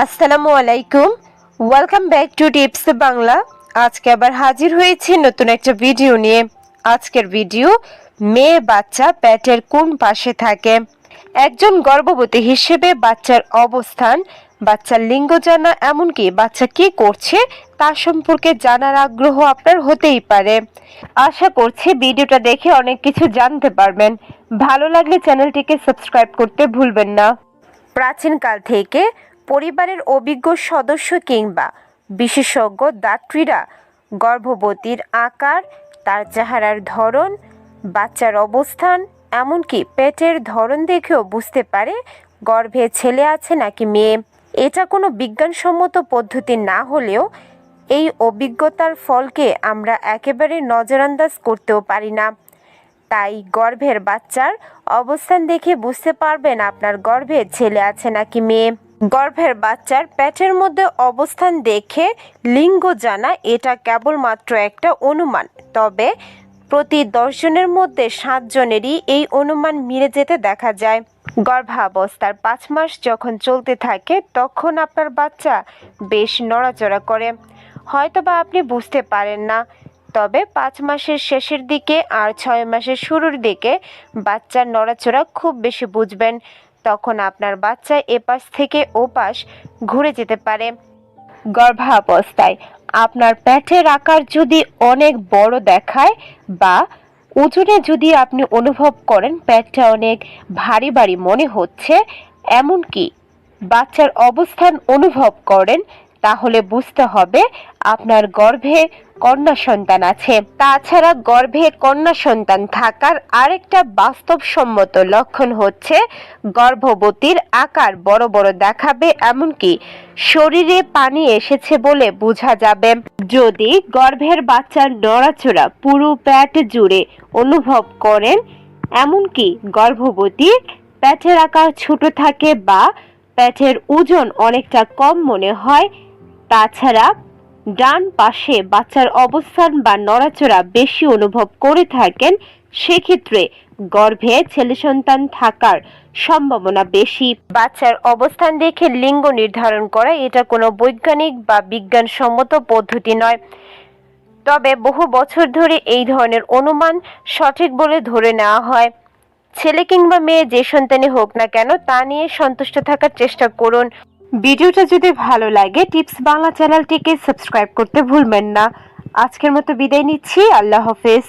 আসসালামু আলাইকুম। Welcome back to tips Bangla আজকে আবার হাজির হয়েছি নতুন একটা ভিডিও নিয়ে। আজকের ভিডিও, মেয়ে বাচ্চা পেটের কোন পাশে থাকে? একজন গর্ভবতী হিসেবে বাচ্চার অবস্থান, বাচ্চার লিঙ্গ জানা, এমনকি বাচ্চা কি করছে, তা সম্পর্কে জানার আগ্রহ আপনার হতেই পারে। আশা করছি ভিডিওটা দেখে অনেক কিছু জানতে পারবেন। ভালো লাগলে চ্যানেলটিকে সাবস্ক্রাইব করতে ভুলবেন না। প্রাচীনকাল থেকে পরিবারের অভিজ্ঞ সদস্য কিংবা বিশেষজ্ঞ দাত্রীরা গর্ভবতীর আকার, তার চেহারার ধরন, বাচ্চার অবস্থান, এমনকি পেটের ধরন দেখেও বুঝতে পারে গর্ভে ছেলে আছে নাকি মেয়ে। এটা কোনো বিজ্ঞানসম্মত পদ্ধতি না হলেও এই অভিজ্ঞতার ফলকে আমরা একেবারে নজরান্দাজ করতেও পারি না। তাই গর্ভের বাচ্চার অবস্থান দেখে বুঝতে পারবেন আপনার গর্ভে ছেলে আছে নাকি মেয়ে। গর্ভের বাচ্চার পেটের মধ্যে অবস্থান দেখে লিঙ্গ জানা এটা কেবলমাত্র একটা অনুমান। তবে প্রতি দশজনের মধ্যে সাতজনেরই এই অনুমান মিলে যেতে দেখা যায়। গর্ভাবস্থার পাঁচ মাস যখন চলতে থাকে, তখন আপনার বাচ্চা বেশ নড়াচড়া করে। হয়তোবা আপনি বুঝতে পারেন না, তবে পাঁচ মাসের শেষের দিকে আর ছয় মাসের শুরুর দিকে বাচ্চার নড়াচড়া খুব বেশি বুঝবেন। তখন আপনার বাচ্চা এপাশ থেকে ওপাশ ঘুরে যেতে পারে। গর্ভাবস্থায় আপনার প্যাটের আকার যদি অনেক বড় দেখায় বা ওজনে যদি আপনি অনুভব করেন প্যাটটা অনেক ভারী ভারী মনে হচ্ছে, এমনকি বাচ্চার অবস্থান অনুভব করেন তাহলে বুঝতে হবে আপনার গর্ভে কন্যা সন্তান আছে। তাছাড়া গর্ভে কন্যা সন্তান থাকার আরেকটা বাস্তবসম্মত লক্ষণ হচ্ছে গর্ভবতীর আকার বড় বড় দেখাবে, এমনকি শরীরে পানি এসেছে বলে বোঝা যাবে। যদি গর্ভের বাচ্চার নড়াচড়া পুরো প্যাট জুড়ে অনুভব করেন, এমনকি গর্ভবতীর প্যাটের আকার ছোট থাকে বা প্যাটের ওজন অনেকটা কম মনে হয় তাছাড়া ডান পাশে বাচ্চার অবস্থান বা নড়াচড়া বেশি অনুভব করে থাকেন, সেক্ষেত্রে গর্ভে ছেলে সন্তান থাকার সম্ভাবনা বেশি। বাচ্চার অবস্থান দেখে লিঙ্গ নির্ধারণ করা এটা কোনো বৈজ্ঞানিক বা বিজ্ঞানসম্মত পদ্ধতি নয়। তবে বহু বছর ধরে এই ধরনের অনুমান সঠিক বলে ধরে নেওয়া হয়। ছেলে কিংবা মেয়ে যে সন্তানই হোক না কেন, তা নিয়ে সন্তুষ্ট থাকার চেষ্টা করুন। ভিডিওটা যদি ভালো লাগে, টিপস বাংলা চ্যানেলটিকে সাবস্ক্রাইব করতে ভুলবেন না। আজকের মতো বিদায় নিচ্ছি। আল্লাহ হাফেজ।